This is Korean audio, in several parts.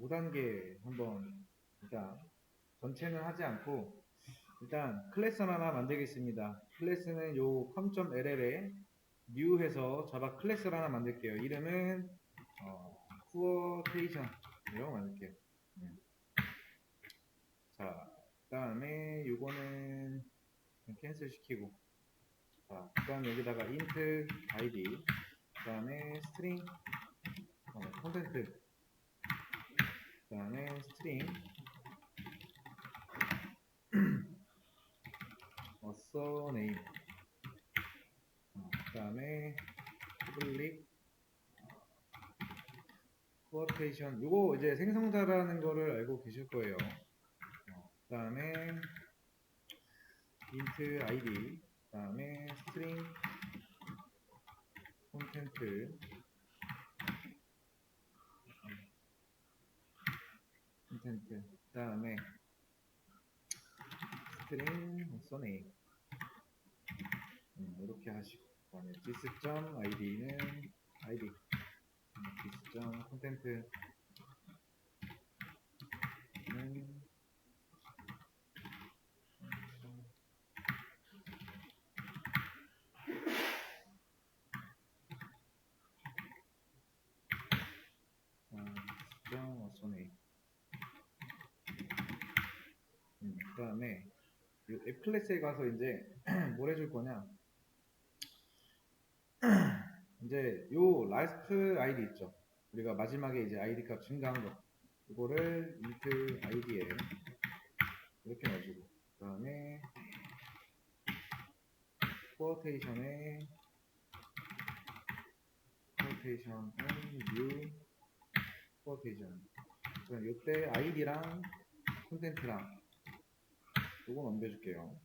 5단계 한번 일단 전체는 하지 않고 일단 클래스 하나 만들겠습니다. 클래스는 요 com.ll에 new 해서 자바 클래스를 하나 만들게요. 이름은 어, quotation이라고 만들게요. 음. 자, 그 다음에 요거는 캔슬 시키고 자, 그 다음에 여기다가 int id 그 다음에 string 어, 콘텐트 그 다음에 string 어서 name 그 다음에 public quotation. 요거 이제 생성자라는 거를 알고 계실 거예요. 그 다음에 int id. 그 다음에 string. 콘텐트 그 다음에 string 써네 음, 이렇게 하시고 그 다음에 this.id는 id 음, this.content 는 점 어쏘네 음, 그 다음에 앱 클래스에 가서 이제 뭘 해줄 거냐? 이제 요 라스트 아이디 있죠? 우리가 마지막에 이제 아이디 값 증가한 거. 이거를 int id에 이렇게 넣어주고 그 다음에 quotation에 quotation은 new quotation. 그럼 요때 아이디랑 콘텐츠랑 요거 넘겨줄게요.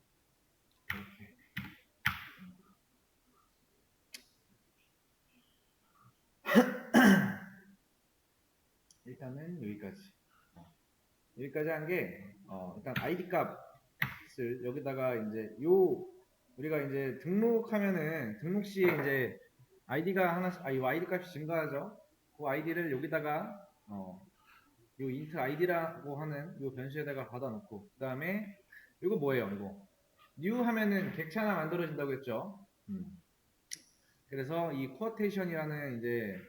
이렇게. 일단은 여기까지. 어, 여기까지 한 게 어, 일단 아이디 값을 여기다가 이제 요 우리가 이제 등록하면은 등록 시에 이제 아이디가 하나씩 아 이 아이디 값이 증가하죠? 그 아이디를 여기다가 어, 요 int id라고 하는 요 변수에다가 받아놓고 그 다음에 이거 뭐예요 이거 new 하면은 객체 하나 만들어진다고 했죠 음. 그래서 이 quotation이라는 이제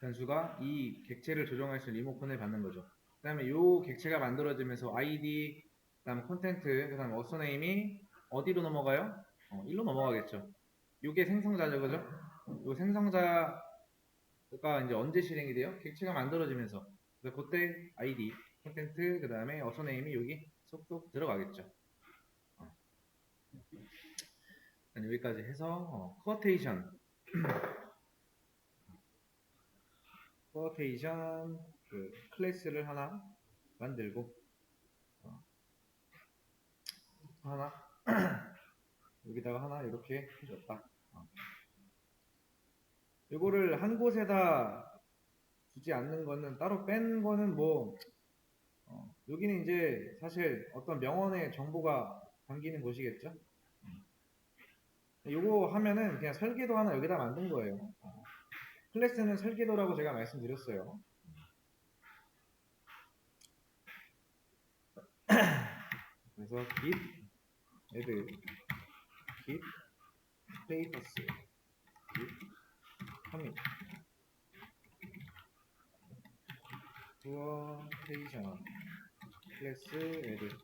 변수가 이 객체를 조정할 수 있는 리모컨을 받는 거죠 그 다음에 요 객체가 만들어지면서 id 그 다음 콘텐트 그 다음 어서네임이 어디로 넘어가요? 어, 1로 넘어가겠죠 요게 생성자죠 그죠? 요 생성자가 이제 언제 실행이 돼요? 객체가 만들어지면서 그때 id 콘텐트 그 다음에 어서네임이 여기 쏙쏙 들어가겠죠 어. 여기까지 해서 어, quotation quotation 그 클래스를 하나 만들고 어, 하나 여기다가 하나 이렇게 해줬다 어. 이거를 한 곳에다 주지 않는 거는 따로 뺀 거는 뭐 어, 여기는 이제 사실 어떤 명언의 정보가 담기는 곳이겠죠? 요거 하면은 그냥 설계도 하나 여기다 만든 거예요. 어. 클래스는 설계도라고 제가 말씀드렸어요. 그래서 git add git status git commit. quotation classer, elle est